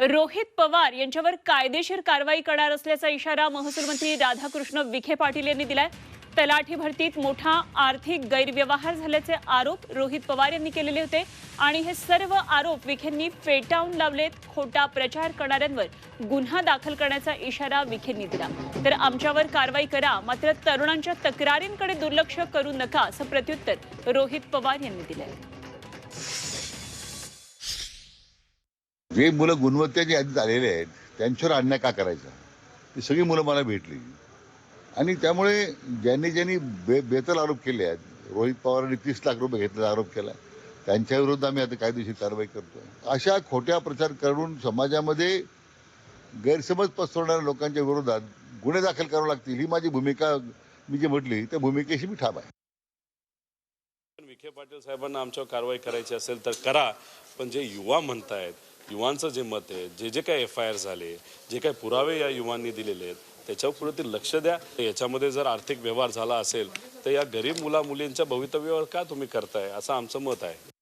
रोहित पवार यांच्यावर कायदेशीर कारवाई करणार असल्याचा इशारा महसूल मंत्री राधाकृष्ण विखे पाटील यांनी दिलाय. तलाठी भरतीत मोठा आर्थिक गैरव्यवहार झाल्याचे आरोप रोहित पवार यांनी केलेले होते. आणि हे सर्व आरोप विखेंनी फेटाळून लावलेत खोटा प्रचार करणाऱ्यांवर गुन्हा दाखल करण्याचा इशारा विखेंनी दिला. तर आमच्यावर कारवाई करा मात्र तरुणांच्या तक्रारींकडे दुर्लक्ष करू नका असं प्रत्युत्तर रोहित पवार यांनी दिलंय. जे मुलं गुणवत्तेची यादीत आलेले आहेत त्यांच्यावर अन्याय का करायचा? ती सगळी मुलं मला भेटली. आणि त्यामुळे ज्यांनी ज्यांनी बे बेतल आरोप केले आहेत रोहित पवारांनी तीस लाख रुपये घेतल्याचा आरोप केला त्यांच्या विरुद्ध आम्ही आता कायदेशीर कारवाई करतोय. अशा खोट्या प्रचार करून समाजामध्ये गैरसमज पसरवणाऱ्या लोकांच्या विरोधात गुन्हे दाखल करावे लागतील ही माझी भूमिका मी जी म्हटली त्या भूमिकेशी मी ठाम आहे. विखे पाटील साहेबांना आमच्यावर कारवाई करायची असेल तर करा पण जे युवा म्हणतायत युवांचं जे मत आहे जे जे काही एफ आय आर झाले जे काही पुरावे या युवांनी दिलेले आहेत त्याच्यावर पुढे लक्ष द्या. याच्यामध्ये जर आर्थिक व्यवहार झाला असेल तर या गरीब मुला मुलींच्या भवितव्यावर का तुम्ही करताय? असं आमचं मत आहे.